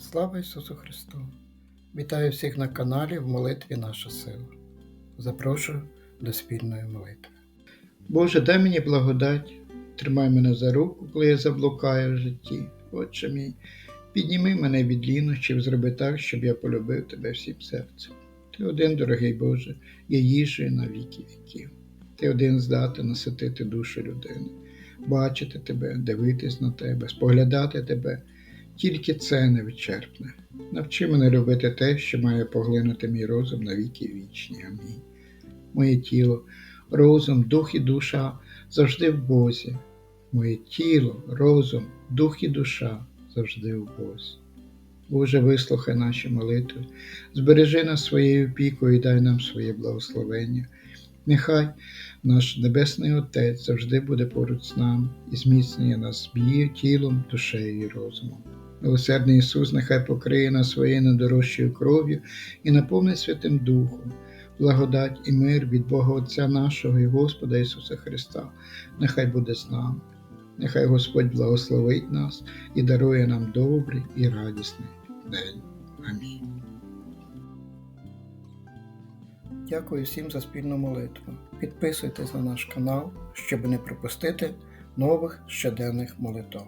Слава Ісусу Христу! Вітаю всіх на каналі в молитві Наша сила. Запрошую до спільної молитви. Боже, дай мені благодать, тримай мене за руку, коли я заблукаю в житті. Отче мій, підніми мене від лінощів, зроби так, щоб я полюбив тебе всім серцем. Ти один, дорогий Боже, є їжею на віки віків. Ти один здати наситити душу людини, бачити тебе, дивитись на тебе, споглядати тебе. Тільки це невичерпне. Навчи мене робити те, що має поглинути мій розум на віки вічні. Амінь. Моє тіло, розум, дух і душа завжди в Бозі. Моє тіло, розум, дух і душа завжди в Бозі. Боже, вислухай наші молитви, збережи нас своєю опікою і дай нам своє благословення. Нехай наш Небесний Отець завжди буде поруч з нами і зміцнює нас б'є тілом, душею і розумом. Милосердний Ісус, нехай покриє нас своєю недорожчою кров'ю і наповнить Святим Духом, благодать і мир від Бога Отця нашого і Господа Ісуса Христа, нехай буде з нами. Нехай Господь благословить нас і дарує нам добрий і радісний день. Амінь. Дякую всім за спільну молитву. Підписуйтесь на наш канал, щоб не пропустити нових щоденних молитв.